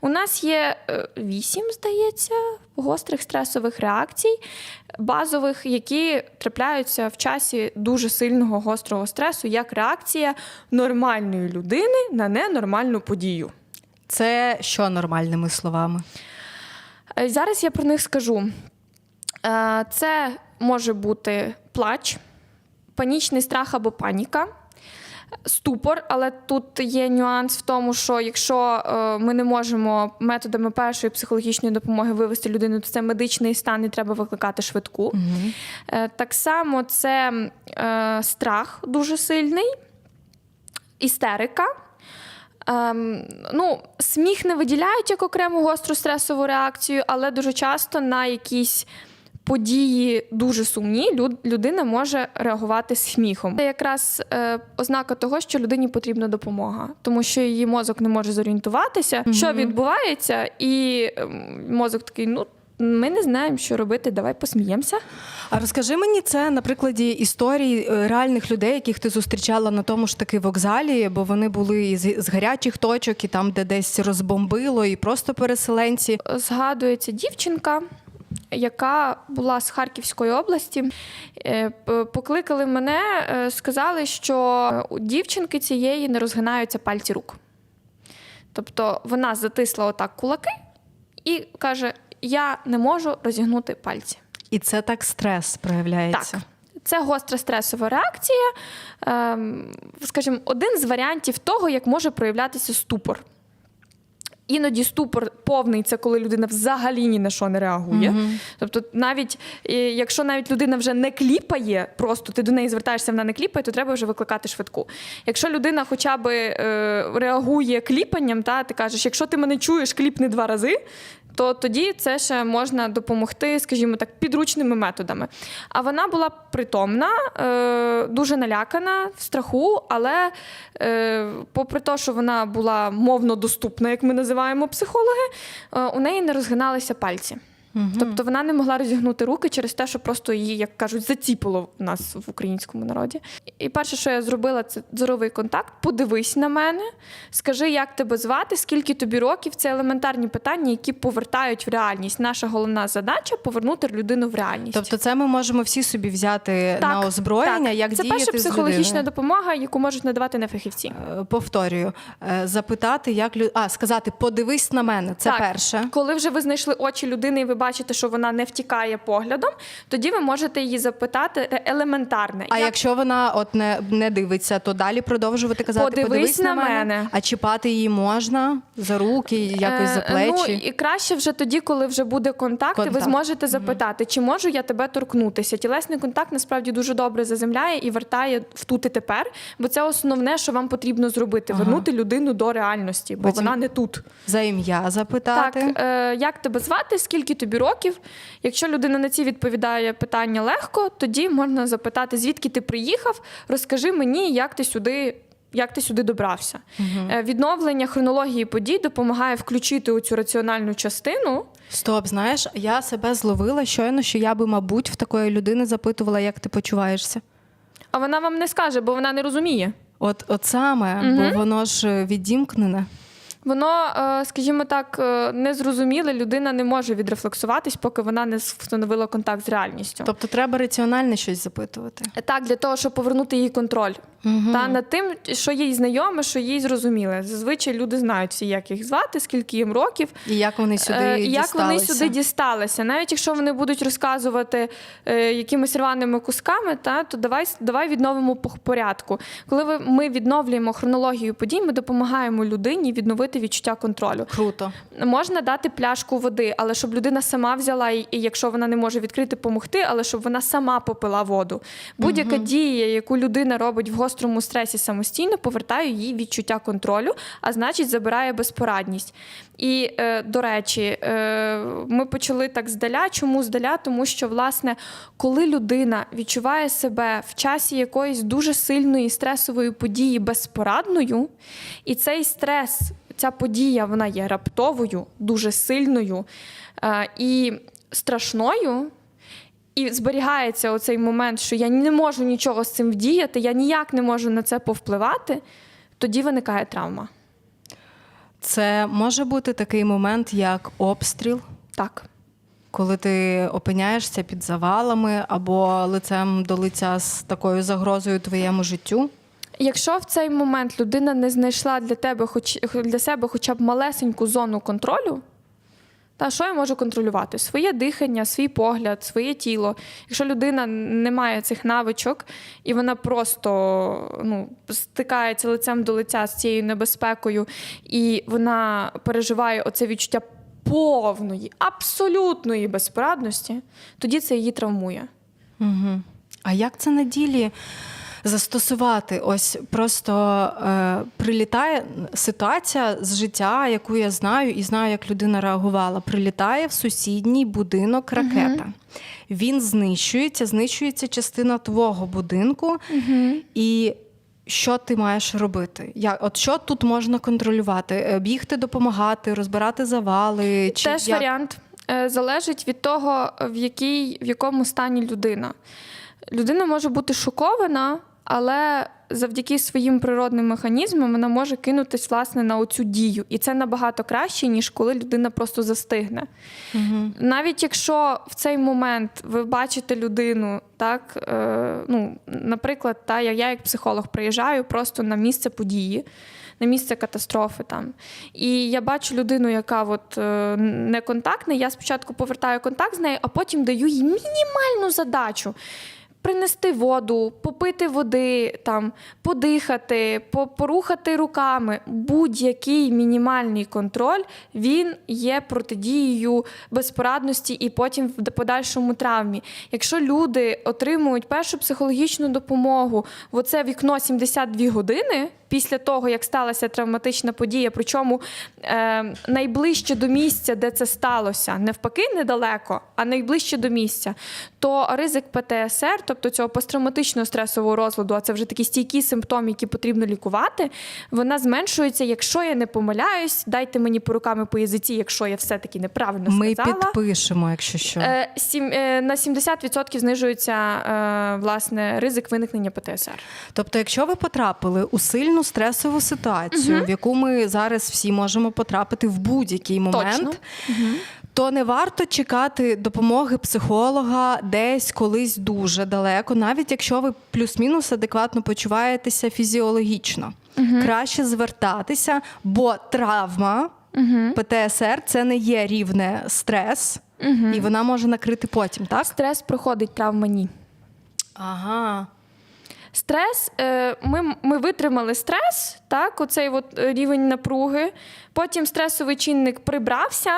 У нас є е, вісім, здається, гострих стресових реакцій, базових, які трапляються в часі дуже сильного гострого стресу, як реакція нормальної людини на ненормальну подію. Це що нормальними словами? Е, Зараз я про них скажу. Е, Це може бути плач, панічний страх або паніка. Ступор, але тут є нюанс в тому, що якщо е, ми не можемо методами першої психологічної допомоги вивести людину, то це медичний стан і треба викликати швидку. Е, Так само це е, страх дуже сильний, істерика. Ем, ну, сміх не виділяють як окрему гостру стресову реакцію, але дуже часто на якісь події дуже сумні люд- людина може реагувати сміхом. Це якраз е, ознака того, що людині потрібна допомога, тому що її мозок не може зорієнтуватися, що відбувається, і ем, мозок такий, ну. Ми не знаємо, що робити, давай посміємося. А розкажи мені це на прикладі історій е, реальних людей, яких ти зустрічала на тому ж таки вокзалі, бо вони були із з гарячих точок, і там, де десь розбомбило, і просто переселенці. згадується дівчинка, яка була з Харківської області. Е, Покликали мене, е, сказали, що у дівчинки цієї не розгинаються пальці рук. Тобто вона затисла отак кулаки і каже: Я не можу розігнути пальці. І це так стрес проявляється. Так. Це гостра стресова реакція. Ем, скажімо, один з варіантів того, як може проявлятися ступор. Іноді ступор повний це коли людина взагалі ні на що не реагує. Тобто, навіть якщо навіть людина вже не кліпає, просто ти до неї звертаєшся, вона не кліпає, то треба вже викликати швидку. Якщо людина хоча б е, реагує кліпанням, та ти кажеш, якщо ти мене чуєш, кліпни два рази. То тоді це ще можна допомогти, скажімо так, підручними методами. А вона була притомна, е, дуже налякана, в страху, але е, попри те, що вона була мовно доступна, як ми називаємо психологи, е, у неї не розгиналися пальці. Тобто вона не могла розігнути руки через те, що просто її, як кажуть, заціпило в нас в українському народі. І перше, що я зробила, це зоровий контакт. Подивись на мене, скажи, як тебе звати, скільки тобі років. Це елементарні питання, які повертають в реальність. Наша головна задача повернути людину в реальність. Тобто, це ми можемо всі собі взяти Так, на озброєння, так. як це діяти перша з психологічна людиною. допомога, яку можуть надавати нефахівці. Е, Повторюю, е, запитати, як лю... а, сказати, подивись на мене. Це Так. перше. Коли вже ви знайшли очі людини, і ви бачите, що вона не втікає поглядом, тоді ви можете її запитати е, елементарне. А Як якщо вона от не, не дивиться, то далі продовжувати казати Подивись подивись, на мене. мене. А чіпати її можна за руки, якось за Е, плечі. Ну, і краще вже тоді, коли вже буде контакт, і ви зможете запитати, чи можу я тебе торкнутися. Тілесний контакт насправді дуже добре заземляє і вертає в тут і тепер, бо це основне, що вам потрібно зробити: вернути людину до реальності, бо Потім вона не тут. За ім'я Так, е, як тебе звати, скільки тобі років? Якщо людина на ці відповідає питання легко, тоді можна запитати, звідки ти приїхав, розкажи мені, як ти сюди. Як ти сюди добрався? Е, Відновлення хронології подій допомагає включити у цю раціональну частину. Стоп, знаєш, я себе зловила щойно, що я би, мабуть, в такої людини запитувала, як ти почуваєшся. А вона вам не скаже, бо вона не розуміє. От, от саме, бо воно ж е, відімкнене. Воно, е, скажімо так, е, незрозуміле, людина не може відрефлексуватись, поки вона не встановила контакт з реальністю. Тобто треба раціональне щось запитувати. Так, для того, щоб повернути їй контроль та над тим, що їй знайоме, що їй зрозуміле. Зазвичай люди знають всі, як їх звати, скільки їм років. І як вони сюди Е, і як вони сюди дісталися. Навіть якщо вони будуть розказувати е, якимись рваними кусками, та, то давай, давай відновимо по порядку. Коли ми відновлюємо хронологію подій, ми допомагаємо людині відновити відчуття контролю. Круто. Можна дати пляшку води, але щоб людина сама взяла, і, якщо вона не може відкрити, помогти, але щоб вона сама попила воду. Будь-яка дія, яку людина робить в гострому стресі самостійно, повертає їй відчуття контролю, а значить забирає безпорадність. І, е, до речі, е, ми почали так здаля. Чому здаля? Тому що, власне, коли людина відчуває себе в часі якоїсь дуже сильної стресової події безпорадною, і цей стрес ця подія вона є раптовою, дуже сильною е, і страшною. І зберігається оцей момент, що я не можу нічого з цим вдіяти, я ніяк не можу на це повпливати, тоді виникає травма. Це може бути такий момент, як обстріл, Так. коли ти опиняєшся під завалами або лицем до лиця з такою загрозою твоєму життю. Якщо в цей момент людина не знайшла для тебе хоч для себе хоча б малесеньку зону контролю, та що я можу контролювати? Своє дихання, свій погляд, своє тіло. Якщо людина не має цих навичок і вона просто ну, стикається лицем до лиця з цією небезпекою, і вона переживає оце відчуття повної, абсолютної безпорадності, тоді це її травмує. Угу. А як це на ділі застосувати? Ось просто е, прилітає ситуація з життя, яку я знаю, і знаю, як людина реагувала. Прилітає в сусідній будинок ракета. Він знищується, знищується частина твого будинку. І що ти маєш робити? Як, от що тут можна контролювати? Е, Бігти, допомагати, розбирати завали? Чи Теж як? варіант Е, залежить від того, в, якій, в якому стані людина. Людина може бути шокована, але завдяки своїм природним механізмам вона може кинутись власне на оцю дію. І це набагато краще, ніж коли людина просто застигне. Навіть якщо в цей момент ви бачите людину, так, е, ну, наприклад, та, я, я як психолог приїжджаю просто на місце події. На місце катастрофи там. І я бачу людину, яка от, е, неконтактна. Я спочатку повертаю контакт з нею, а потім даю їй мінімальну задачу. Принести воду, попити води, там, подихати, порухати руками. Будь-який мінімальний контроль він є протидією безпорадності і потім в подальшому травмі. Якщо люди отримують першу психологічну допомогу в оце вікно 72 години після того, як сталася травматична подія, причому е, найближче до місця, де це сталося, навпаки, недалеко, а найближче до місця, то ризик ПТСР, тобто цього посттравматичного стресового розладу, а це вже такі стійкі симптоми, які потрібно лікувати, вона зменшується, якщо я не помиляюсь, дайте мені по руками по язиці, якщо я все-таки неправильно Ми сказала. підпишемо, якщо що. Е, сім- е, на 70% знижується е, власне ризик виникнення ПТСР. Тобто, якщо ви потрапили у сильну стресову ситуацію, в яку ми зараз всі можемо потрапити в будь-який момент, Точно. То не варто чекати допомоги психолога десь колись дуже далеко, навіть якщо ви плюс-мінус адекватно почуваєтеся фізіологічно. Краще звертатися, бо травма. ПТСР це не є рівне стрес, і вона може накрити потім, так? Стрес проходить, травма ні. Ага. Стрес, е, ми, ми витримали стрес, так, оцей от е, рівень напруги. Потім стресовий чинник прибрався,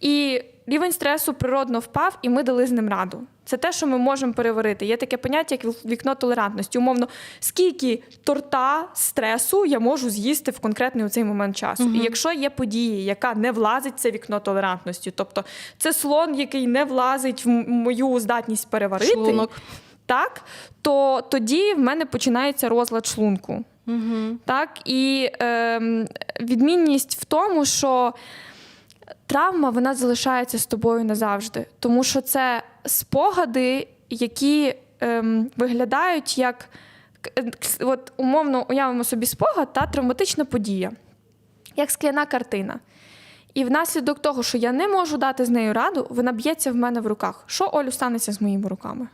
і рівень стресу природно впав, і ми дали з ним раду. Це те, що ми можемо переварити. Є таке поняття, як вікно толерантності. Умовно, скільки торта стресу я можу з'їсти в конкретний у цей момент часу. І якщо є подія, яка не влазить в це вікно толерантності, тобто це слон, який не влазить в мою здатність переварити, Шлунок. так, то тоді в мене починається розлад шлунку. Угу. Так, і ем, відмінність в тому, що травма вона залишається з тобою назавжди, тому що це спогади, які ем, виглядають як е, от, умовно уявимо собі спогад та травматична подія, як скляна картина. І внаслідок того, що я не можу дати з нею раду, вона б'ється в мене в руках. Що Олю станеться з моїми руками?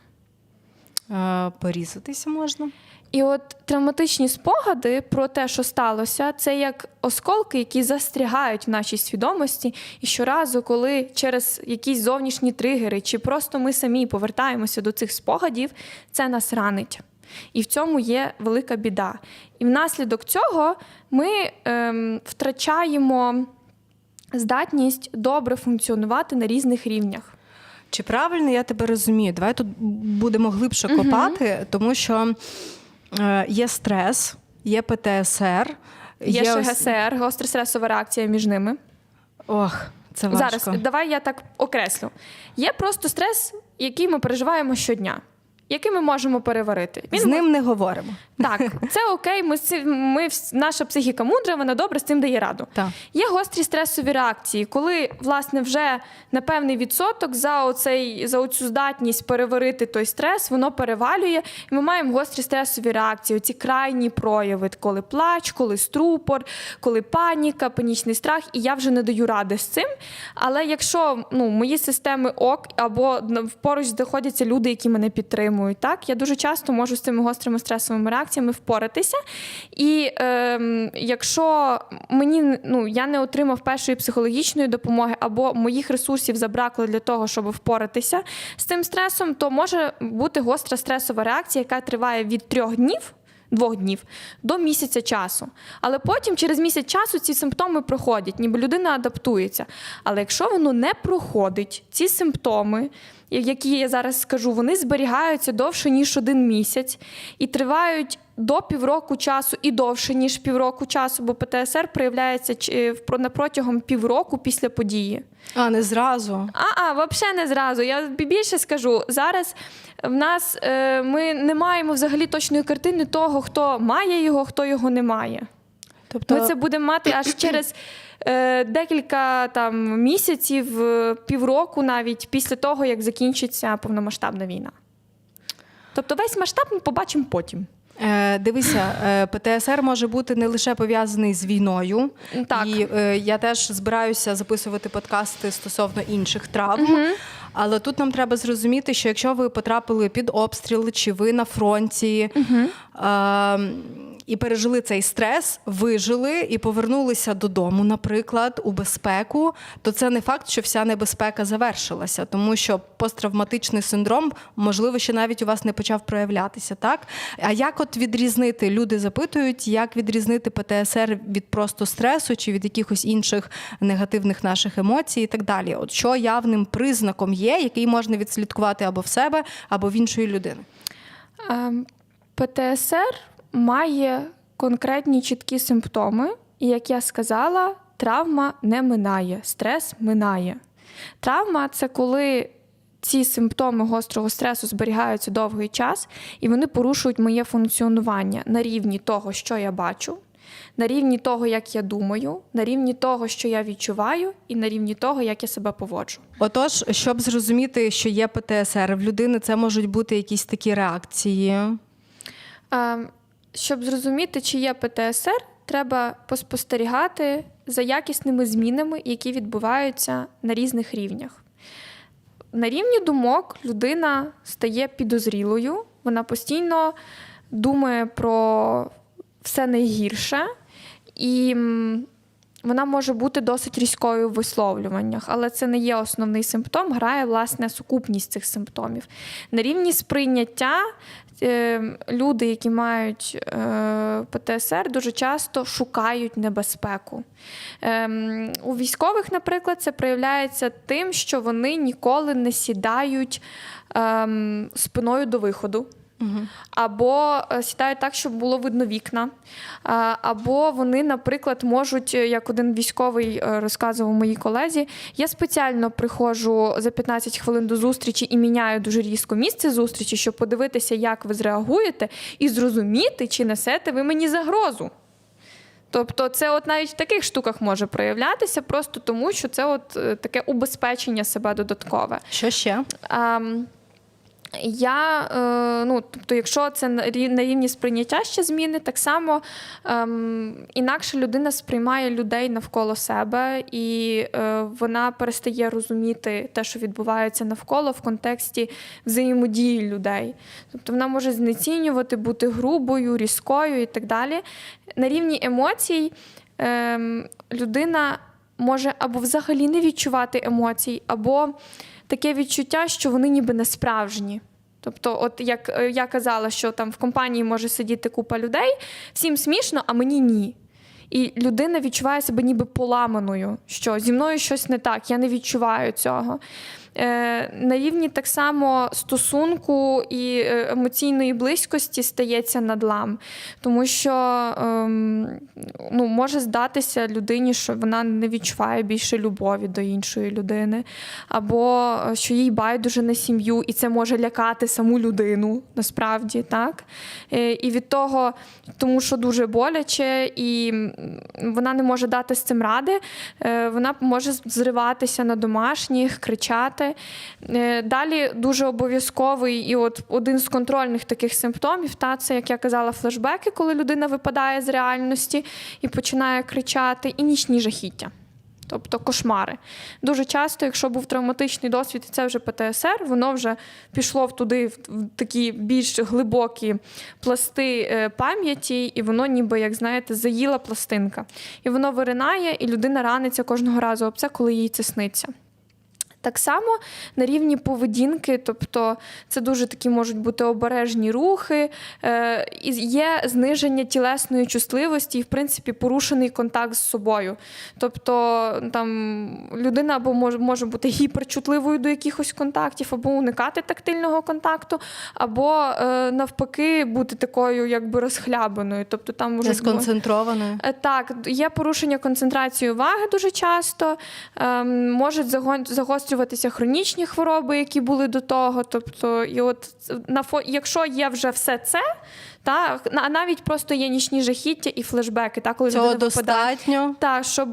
Е, порізатися можна. І от травматичні спогади про те, що сталося, це як осколки, які застрягають в нашій свідомості. І щоразу, коли через якісь зовнішні тригери, чи просто ми самі повертаємося до цих спогадів, це нас ранить. І в цьому є велика біда. І внаслідок цього ми ем, втрачаємо здатність добре функціонувати на різних рівнях. Чи правильно я тебе розумію? Давай тут будемо глибше копати, тому що е, є стрес, є ПТСР, Є, ще ось- ГСР, гостростресова реакція між ними. Ох, це важко. Зараз давай я так окреслю. Є просто стрес, який ми переживаємо щодня. Який ми можемо переварити. З ним не говоримо. Так, це окей. Ми, ми наша психіка мудра, вона добре з цим дає раду. Так. Є гострі стресові реакції, коли власне вже на певний відсоток за оцей за оцю здатність переварити той стрес, воно перевалює, і ми маємо гострі стресові реакції. Оці крайні прояви, коли плач, коли струпор, коли паніка, панічний страх. І я вже не даю ради з цим. Але якщо ну, мої системи ок, або поруч знаходяться люди, які мене підтримують, так я дуже часто можу з цими гострими стресовими реакціями впоратися. І ем, якщо мені ну, я не отримав першої психологічної допомоги, або моїх ресурсів забракло для того, щоб впоратися з цим стресом, то може бути гостра стресова реакція, яка триває від трьох днів. Двох днів до місяця часу. Але потім, через місяць часу, ці симптоми проходять, ніби людина адаптується. Але якщо воно не проходить, ці симптоми, які я зараз скажу, вони зберігаються довше, ніж один місяць, і тривають до півроку часу і довше, ніж півроку часу, бо ПТСР проявляється на протягом півроку після події. А не зразу. А, а взагалі не зразу. Я більше скажу. Зараз в нас е, ми не маємо взагалі точної картини того, хто має його, хто його не має. Тобто, Ми це будемо мати аж через е, декілька там місяців, е, півроку навіть після того, як закінчиться повномасштабна війна. Тобто весь масштаб ми побачимо потім. Е, дивися, е, ПТСР може бути не лише пов'язаний з війною. Так. І е, я теж збираюся записувати подкасти стосовно інших травм. Але тут нам треба зрозуміти, що якщо ви потрапили під обстріл, чи ви на фронті е, і пережили цей стрес, вижили і повернулися додому, наприклад, у безпеку, то це не факт, що вся небезпека завершилася, тому що посттравматичний синдром, можливо, ще навіть у вас не почав проявлятися. Так? А як от відрізнити? Люди запитують, як відрізнити ПТСР від просто стресу чи від якихось інших негативних наших емоцій і так далі. От що явним признаком є, який можна відслідкувати або в себе, або в іншої людини. Ем, ПТСР має конкретні чіткі симптоми, і як я сказала, травма не минає, стрес минає. Травма це коли ці симптоми гострого стресу зберігаються довгий час, і вони порушують моє функціонування на рівні того, що я бачу, на рівні того, як я думаю, на рівні того, що я відчуваю, і на рівні того, як я себе поводжу. Отож, щоб зрозуміти, що є ПТСР в людини, це можуть бути якісь такі реакції. Ем, Щоб зрозуміти, чи є ПТСР, треба поспостерігати за якісними змінами, які відбуваються на різних рівнях. На рівні думок людина стає підозрілою, вона постійно думає про все найгірше, і вона може бути досить різкою в висловлюваннях, але це не є основний симптом, грає власне сукупність цих симптомів. На рівні сприйняття е, люди, які мають е, ПТСР, дуже часто шукають небезпеку. Ем, У військових, наприклад, це проявляється тим, що вони ніколи не сідають ем, спиною до виходу. Або е, сідають так, щоб було видно вікна. Або вони, наприклад, можуть, е, як один військовий е, розказував моїй колезі, я спеціально приходжу за 15 хвилин до зустрічі і міняю дуже різко місце зустрічі, щоб подивитися, як ви зреагуєте, і зрозуміти, чи несете ви мені загрозу. Тобто, це от навіть в таких штуках може проявлятися, просто тому, що це от таке убезпечення себе додаткове. Що ще? Ем, я, е, ну, тобто, якщо це на рівні сприйняття ще зміни, так само ем, інакше людина сприймає людей навколо себе, і е, вона перестає розуміти те, що відбувається навколо в контексті взаємодії людей. Тобто вона може знецінювати, бути грубою, різкою і так далі. На рівні емоцій ем, людина може або взагалі не відчувати емоцій, або таке відчуття, що вони ніби не справжні. Тобто, от як е, я казала, що там в компанії може сидіти купа людей, всім смішно, а мені ні. І людина відчуває себе ніби поламаною, що зі мною щось не так, я не відчуваю цього. Е, на рівні так само стосунку і е, емоційної близькості стається надлам. Тому що ем, ну, може здатися людині, що вона не відчуває більше любові до іншої людини, або е, що їй байдуже на сім'ю, і це може лякати саму людину насправді. так? І від того, тому що дуже боляче, і вона не може дати з цим ради, вона може зриватися на домашніх, кричати. Е, Далі дуже обов'язковий і от один з контрольних таких симптомів, та це, як я казала, флешбеки, коли людина випадає з реальності і починає кричати, і нічні жахіття. Тобто кошмари. Дуже часто, якщо був травматичний досвід, і це вже ПТСР, воно вже пішло туди, в в такі більш глибокі пласти е, пам'яті, і воно, ніби, як знаєте, заїла пластинка. І воно виринає, і людина раниться кожного разу об це, коли їй це сниться. Так само на рівні поведінки, тобто це дуже такі можуть бути обережні рухи, е, і є зниження тілесної чутливості і, в принципі, порушений контакт з собою. Тобто там людина або може, може бути гіперчутливою до якихось контактів, або уникати тактильного контакту, або е, навпаки бути такою якби розхлябаною. Тобто там може Сконцентрованою. Е, Так, є порушення концентрації уваги дуже часто, ем, можуть заго- загострюватися хронічні хвороби, які були до того. Тобто, і от на фо... якщо є вже все це, та, а навіть просто є нічні жахіття і флешбеки, та, коли Цього достатньо. Так, щоб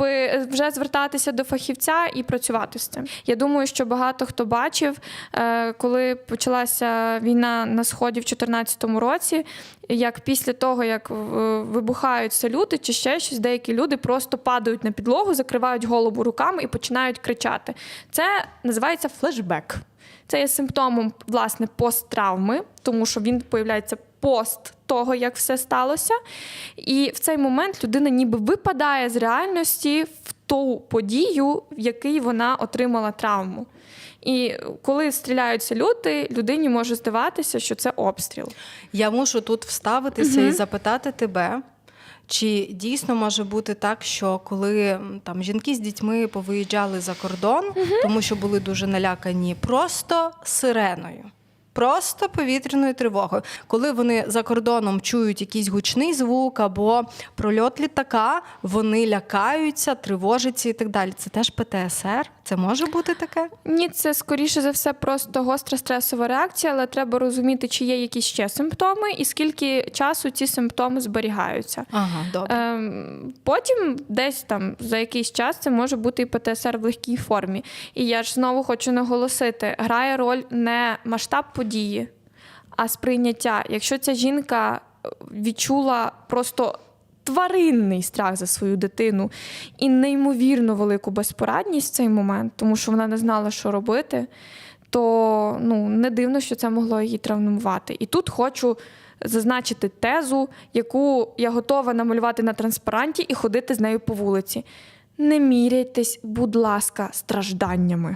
вже звертатися до фахівця і працювати з цим. Я думаю, що багато хто бачив, е, коли почалася війна на сході в 2014 році. Як після того, як е, вибухають салюти чи ще щось, деякі люди просто падають на підлогу, закривають голову руками і починають кричати. Це називається флешбек. Це є симптомом власне посттравми, тому що він появляється пост того, як все сталося. І в цей момент людина ніби випадає з реальності в ту подію, в якій вона отримала травму. І коли стріляються люди, людині може здаватися, що це обстріл. Я мушу тут вставитися і запитати тебе. Чи дійсно може бути так, що коли там жінки з дітьми повиїжджали за кордон, тому що були дуже налякані, просто сиреною, просто повітряною тривогою, коли вони за кордоном чують якийсь гучний звук або прольот літака, вони лякаються, тривожаться і так далі. Це теж ПТСР? Це може бути таке? Ні, це скоріше за все просто гостра стресова реакція, але треба розуміти, чи є якісь ще симптоми, і скільки часу ці симптоми зберігаються. Ага, добре. Ем, Потім десь там за якийсь час це може бути і ПТСР в легкій формі. І я ж знову хочу наголосити: грає роль не масштаб події, а сприйняття. Якщо ця жінка відчула просто тваринний страх за свою дитину і неймовірно велику безпорадність в цей момент, тому що вона не знала, що робити, то ну, не дивно, що це могло її травмувати. І тут хочу зазначити тезу, яку я готова намалювати на транспаранті і ходити з нею по вулиці. Не міряйтесь, будь ласка, стражданнями.